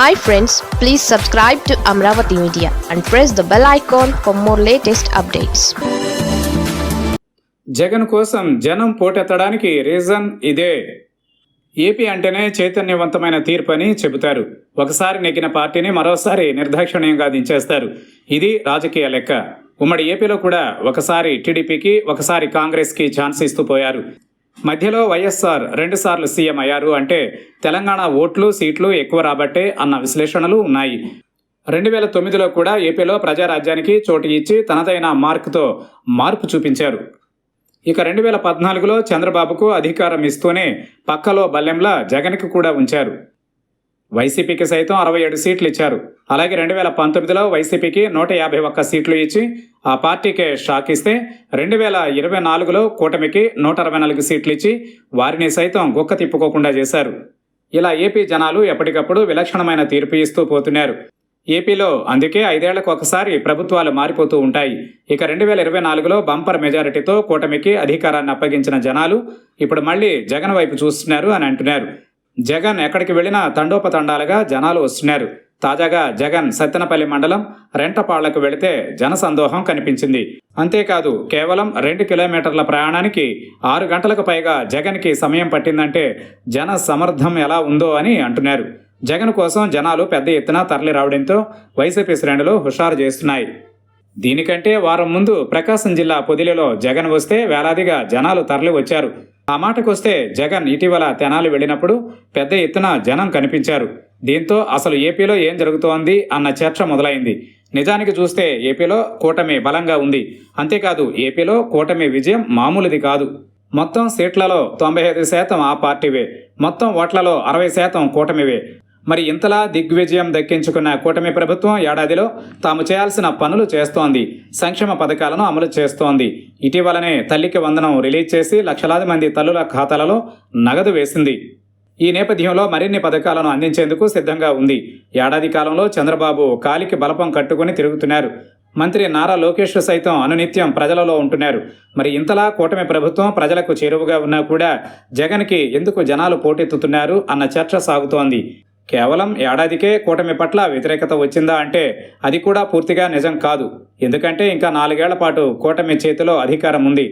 Hi friends please subscribe to Amaravati media and press the bell icon for more latest updates Jagan కోసం జనం పోటెత్తడానికి reason ఇదే. AP అంటేనే చైతన్యవంతమైన తీర్పు అని చెబుతారు. ఒకసారి నెగ్గిన పార్టీని మరోసారి నిర్దాక్షిణ్యంగా దించేస్తారు. ఇది రాజకీయ లెక్క. ఉమ్మడి ఏపీలో కూడా ఒకసారి టీడీపీకి ఒకసారి కాంగ్రెస్కి ఛాన్స్ ఇస్తూ పోయారు. మధ్యలో వైఎస్ఆర్ రెండుసార్లు సీఎం అయ్యారు అంటే తెలంగాణ ఓట్లు సీట్లు ఎక్కువ రాబట్టే అన్న విశ్లేషణలు ఉన్నాయి. రెండు వేల తొమ్మిదిలో కూడా ఏపీలో ప్రజారాజ్యానికి చోటు ఇచ్చి తనదైన మార్కుతో మార్పు చూపించారు. ఇక రెండు వేల పద్నాలుగులో చంద్రబాబుకు అధికారం ఇస్తూనే పక్కలో బల్లెంలా జగన్కి కూడా ఉంచారు. వైసీపీకి సైతం అరవై ఏడు సీట్లు ఇచ్చారు. అలాగే రెండు వేల పంతొమ్మిదిలో వైసీపీకి నూట యాభై ఒక్క సీట్లు ఇచ్చి ఆ పార్టీకే షాక్ ఇస్తే రెండు వేల ఇరవై నాలుగులో కూటమికి నూట అరవై నాలుగు సీట్లు ఇచ్చి వారిని సైతం గుక్క తిప్పుకోకుండా చేశారు. ఇలా ఏపీ జనాలు ఎప్పటికప్పుడు విలక్షణమైన తీర్పు ఇస్తూ పోతున్నారు. ఏపీలో అందుకే ఐదేళ్ళకు ఒకసారి ప్రభుత్వాలు మారిపోతూ ఉంటాయి. ఇక రెండు వేల ఇరవై నాలుగులో బంపర్ మెజారిటీతో కూటమికి అధికారాన్ని అప్పగించిన జనాలు ఇప్పుడు మళ్ళీ జగన్ వైపు చూస్తున్నారు అని అంటున్నారు. జగన్ ఎక్కడికి వెళ్ళినా తండోపతండాలుగా జనాలు వస్తున్నారు. తాజాగా జగన్ సత్తెనపల్లి మండలం రెంటపాళ్ళకు వెళితే జనసందోహం కనిపించింది. అంతేకాదు కేవలం రెండు కిలోమీటర్ల ప్రయాణానికి ఆరు గంటలకు పైగా జగన్కి సమయం పట్టిందంటే జన సమర్థం ఎలా ఉందో అని అంటున్నారు. జగన్ కోసం జనాలు పెద్ద ఎత్తున తరలి రావడంతో వైసీపీ శ్రేణులు హుషారు చేస్తున్నాయి. దీనికంటే వారం ముందు ప్రకాశం జిల్లా పొదిలిలో జగన్ వస్తే వేలాదిగా జనాలు తరలి వచ్చారు ఆ మాటకొస్తే జగన్ ఇటీవల తెనాలి వెళ్ళినప్పుడు పెద్ద ఎత్తున జనం కనిపించారు. దీంతో అసలు ఏపీలో ఏం జరుగుతోంది అన్న చర్చ మొదలైంది. నిజానికి చూస్తే ఏపీలో కూటమి బలంగా ఉంది. అంతేకాదు ఏపీలో కూటమి విజయం మామూలుది కాదు. మొత్తం సీట్లలో తొంభై ఐదు శాతం ఆ పార్టీవే. మొత్తం ఓట్లలో అరవై శాతం కూటమివే. మరి ఇంతలా దిగ్విజయం దక్కించుకున్న కూటమి ప్రభుత్వం ఏడాదిలో తాము చేయాల్సిన పనులు చేస్తోంది సంక్షేమ పథకాలను అమలు చేస్తోంది. ఇటీవలనే తల్లికి వందనం రిలీజ్ చేసి లక్షలాది మంది తల్లుల ఖాతాలలో నగదు వేసింది. ఈ నేపథ్యంలో మరిన్ని పథకాలను అందించేందుకు సిద్ధంగా ఉంది. ఏడాది కాలంలో చంద్రబాబు కాలికి బలపం కట్టుకుని తిరుగుతున్నారు. మంత్రి నారా లోకేష్ సైతం అనునిత్యం ప్రజలలో ఉంటున్నారు. మరి ఇంతలా కూటమి ప్రభుత్వం ప్రజలకు చేరువగా ఉన్నా కూడా జగన్కి ఎందుకు జనాలు పోటెత్తుతున్నారు అన్న చర్చ సాగుతోంది. కేవలం ఏడాదికే కూటమి పట్ల వ్యతిరేకత వచ్చిందా అంటే అది కూడా పూర్తిగా నిజం కాదు. ఎందుకంటే ఇంకా నాలుగేళ్ళ పాటు కూటమి చేతిలో అధికారం ఉంది.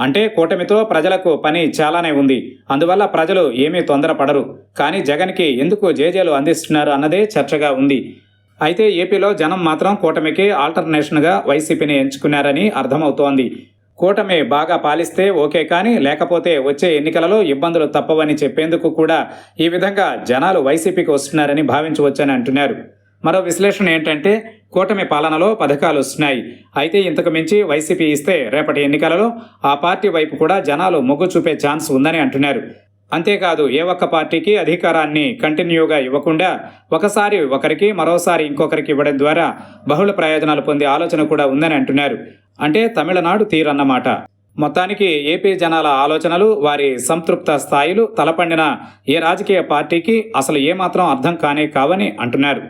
అంటే కూటమితో ప్రజలకు పని చాలానే ఉంది. అందువల్ల ప్రజలు ఏమీ తొందరపడరు. కానీ జగన్కి ఎందుకు జేజేలు అందిస్తున్నారు అన్నదే చర్చగా ఉంది. అయితే ఏపీలో జనం మాత్రం కూటమికి ఆల్టర్నేషన్గా వైసీపీని ఎంచుకున్నారని అర్థమవుతోంది. కూటమి బాగా పాలిస్తే ఓకే కానీ లేకపోతే వచ్చే ఎన్నికలలో ఇబ్బందులు తప్పవని చెప్పేందుకు కూడా ఈ విధంగా జనాలు వైసీపీకి వస్తున్నారని భావించవచ్చని అంటున్నారు. మరో విశ్లేషణ ఏంటంటే కూటమి పాలనలో పథకాలు వస్తున్నాయి. అయితే ఇంతకు మించి వైసీపీ ఇస్తే రేపటి ఎన్నికలలో ఆ పార్టీ వైపు కూడా జనాలు మొగ్గు చూపే ఛాన్స్ ఉందని అంటున్నారు. అంతేకాదు ఏ ఒక్క పార్టీకి అధికారాన్ని కంటిన్యూగా ఇవ్వకుండా ఒకసారి ఒకరికి మరోసారి ఇంకొకరికి ఇవ్వడం ద్వారా బహుళ ప్రయోజనాలు పొందే ఆలోచన కూడా ఉందని అంటున్నారు. అంటే తమిళనాడు తీరన్నమాట. మొత్తానికి ఏపీ జనాల ఆలోచనలు వారి సంతృప్త స్థాయిలు తలపండిన ఏ రాజకీయ పార్టీకి అసలు ఏమాత్రం అర్థం కానే కావని అంటున్నారు.